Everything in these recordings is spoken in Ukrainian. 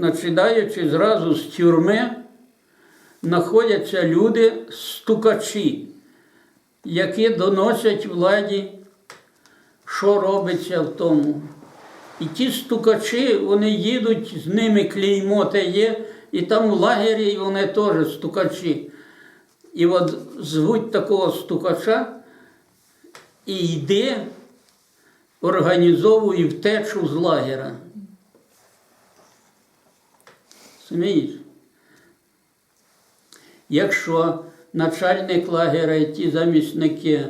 починаючи зразу з тюрми, знаходяться люди стукачі, які доносять владі, що робиться в тому. І ті стукачі, вони їдуть, з ними клеймо те є, і там в лагері вони теж стукачі. І от звуть такого стукача і йде, організовує втечу з лагера. Розумієш? Якщо начальник лагера і ті замісники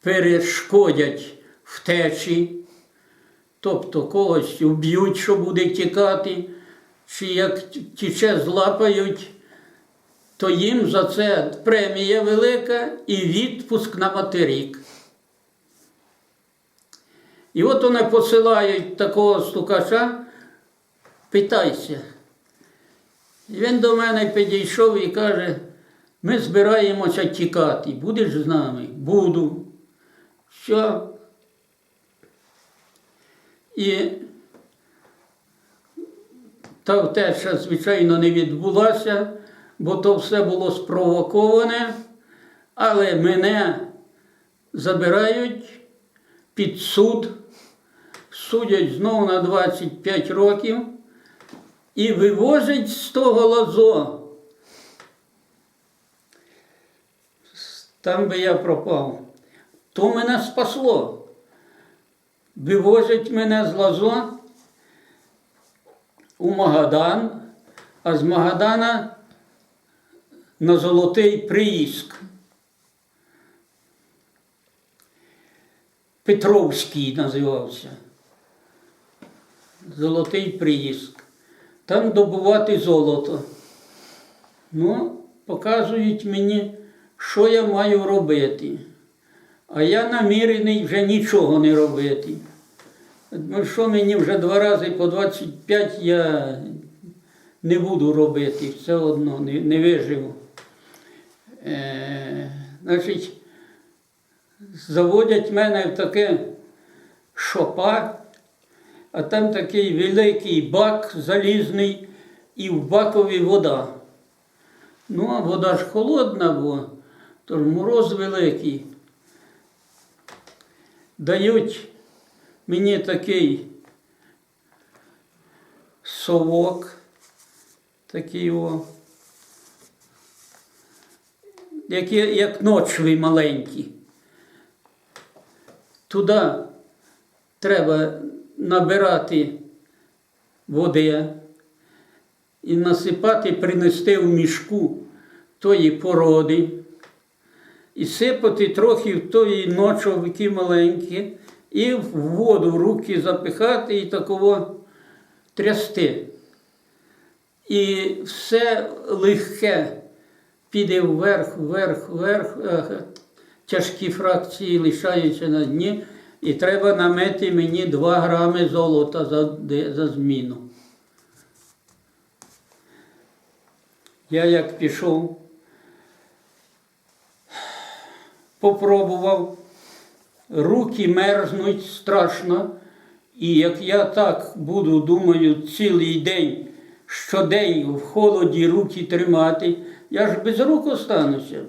перешкодять втечі, тобто когось вб'ють, що буде тікати, чи як тіче злапають, то їм за це премія велика і відпуск на материк. І от вони посилають такого стукача, питайся. І він до мене підійшов і каже, ми збираємося тікати. Будеш з нами? Буду. Що? І та втеча, звичайно, не відбулася, бо то все було спровоковане, але мене забирають під суд, судять знову на 25 років і вивозять з того лазо. Там би я пропав. То мене спасло. Вивозять мене з лазо у Магадан, а з Магадана на Золотий приїзк. Петровський називався. Золотий приїзк. Там добувати золото. Ну, показують мені, що я маю робити. А я намірений вже нічого не робити. Ну, що мені вже два рази по 25 я не буду робити, все одно не, не виживу. Е, значить, заводять мене в таке шопа, а там такий великий бак залізний і в бакові вода. Ну, а вода ж холодна, бо тож мороз великий. Дають мені такий совок, такий о, який, як ночовий маленький. Туди треба набирати води і насипати, принести в мішку тої породи і сипати трохи в тої ночовики маленькі, і в воду в руки запихати і такого трясти. І все легке піде вверх, вверх, вверх, е, тяжкі фракції лишаються на дні, і треба намити мені 2 грами золота за, за зміну. Я як пішов, попробував, руки мерзнуть страшно, і як я так буду, думаю, цілий день, щодень в холоді руки тримати, я ж без рук остануся.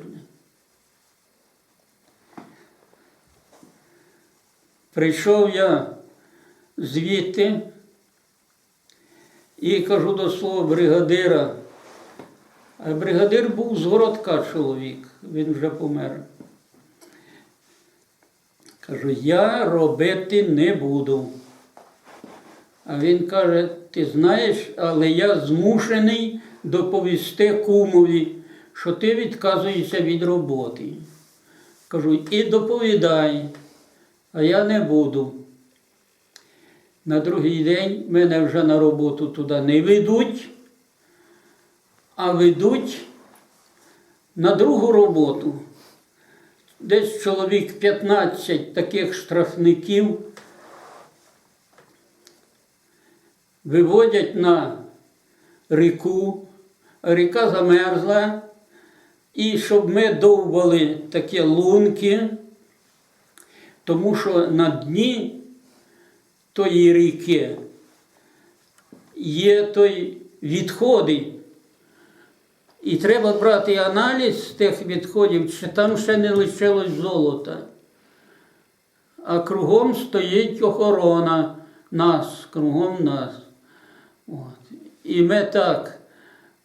Прийшов я звідти і кажу до свого бригадира. А бригадир був з городка чоловік, він вже помер. Кажу, я робити не буду. А він каже, ти знаєш, але я змушений доповісти кумові, що ти відказуєшся від роботи. Кажу, і доповідай, а я не буду. На другий день мене вже на роботу туди не ведуть, а ведуть на другу роботу. Десь чоловік 15 таких штрафників виводять на ріку, ріка замерзла, і щоб ми довбали такі лунки, тому що на дні тої ріки є той відходи. І треба брати аналіз тих відходів, чи там ще не лишилось золота. А кругом стоїть охорона нас, кругом нас. От. І ми так.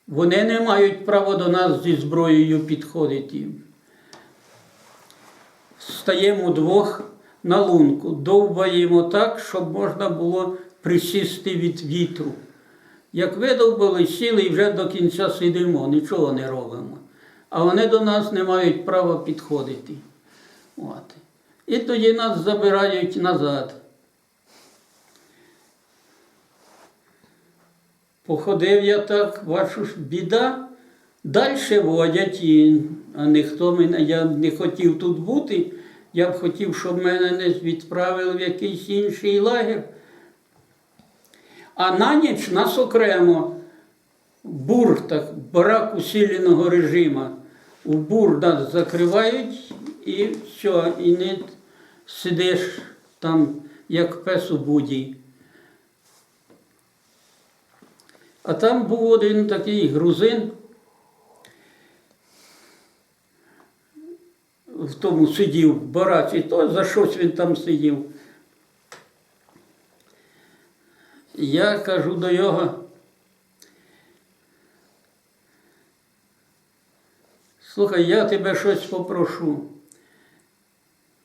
Вони не мають права до нас зі зброєю підходити. Стаємо двох на лунку, довбаємо так, щоб можна було присісти від вітру. Як видовбали, сіли і вже до кінця сидимо, нічого не робимо. А вони до нас не мають права підходити. От. І тоді нас забирають назад. Походив я так, бачу біда. Далі водять, і, а ніхто мене, я не хотів тут бути. Я б хотів, щоб мене не відправили в якийсь інший лагер. А на ніч нас окремо бур, так, барак усиленого режиму. У бур нас закривають і все, і не сидиш там, як пес у буді. А там був один такий грузин. В тому сидів в бараці, то за щось він там сидів. Я кажу до його. Слухай, я тебе щось попрошу.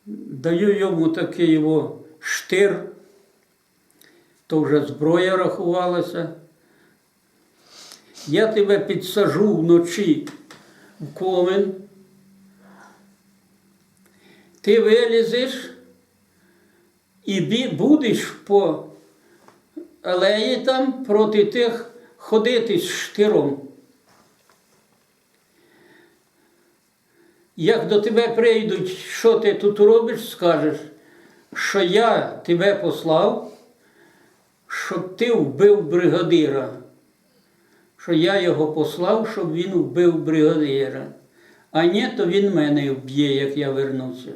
Даю йому такий його штир, то вже зброя рахувалася. Я тебе підсажу вночі в комен. Ти вилізеш і будеш по алеї там проти тих ходити з штиром. Як до тебе прийдуть, що ти тут робиш, скажеш, що я тебе послав, щоб ти вбив бригадира. Що я його послав, щоб він вбив бригадира. А ні, то він мене вб'є, як я вернуся.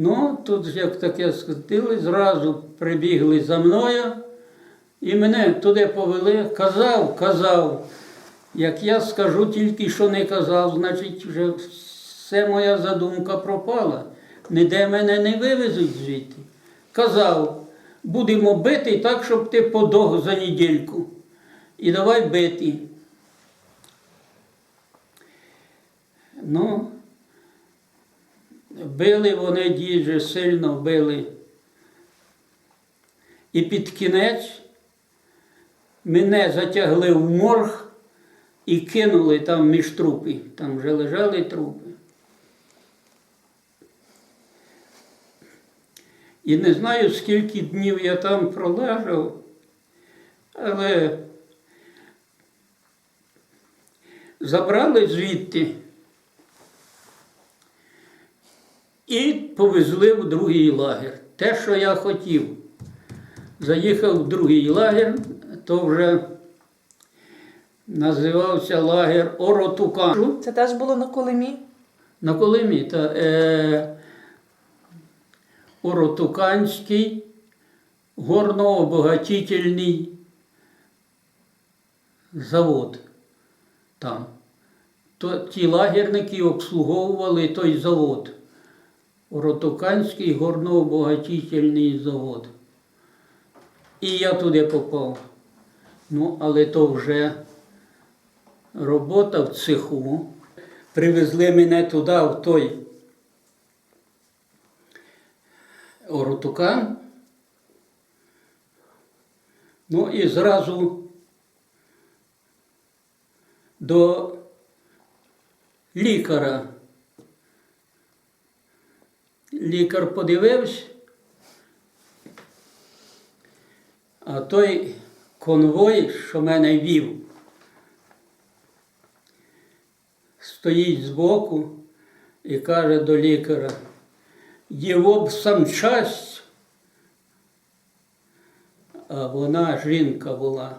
Ну, тут як таке сказали, зразу прибігли за мною і мене туди повели. Казав, казав. Як я скажу тільки, що не казав, значить вже все моя задумка пропала. Ніде мене не вивезуть звідти. Казав, будемо бити так, щоб ти подох за недільку. І давай бити. Ну, били вони дуже сильно били. І під кінець мене затягли в морг і кинули там між трупи. Там вже лежали трупи. І не знаю, скільки днів я там пролежав, але забрали звідти і повезли в другий лагер. Те, що я хотів. Заїхав в другий лагер, то вже називався лагер Оротукан. Це теж було на Колимі? На Колимі та е, Оротуканський горнообогатительний завод там. То, ті лагерники обслуговували той завод. Оротуканський горнообогатительний завод. І я туди попав. Ну, але то вже робота в цеху. Привезли мене туди, в той Оротукан. Ну і зразу до лікаря. Лікар подивився, а той конвой, що мене вів, стоїть збоку і каже до лікаря, його б санчасть, а вона жінка була,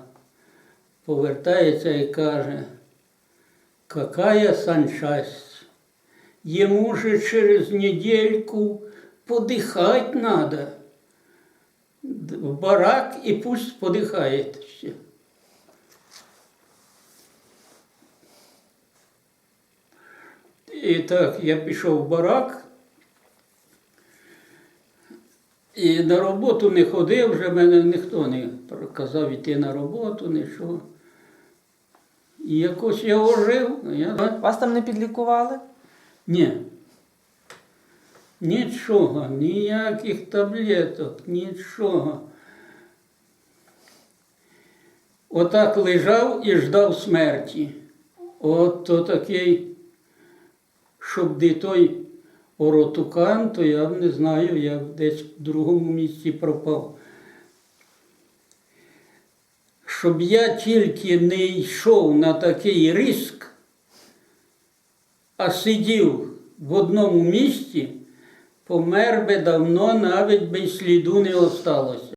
повертається і каже, какая санчасть? Ему же через недельку подыхать надо. в барак і пусть подихає ще. І так, я пішов в барак. І на роботу не ходив, вже мене ніхто не казав йти на роботу, нічого. І якось я ожив. Я... Вас там не підлікували? Ні. Нічого, ніяких таблеток, нічого. Отак лежав і ждав смерті. От то такий, щоб де той оротукан, то я не знаю, я десь в другому місці пропав. Щоб я тільки не йшов на такий риск, а сидів в одному місці, помер би давно, навіть би й сліду не осталося.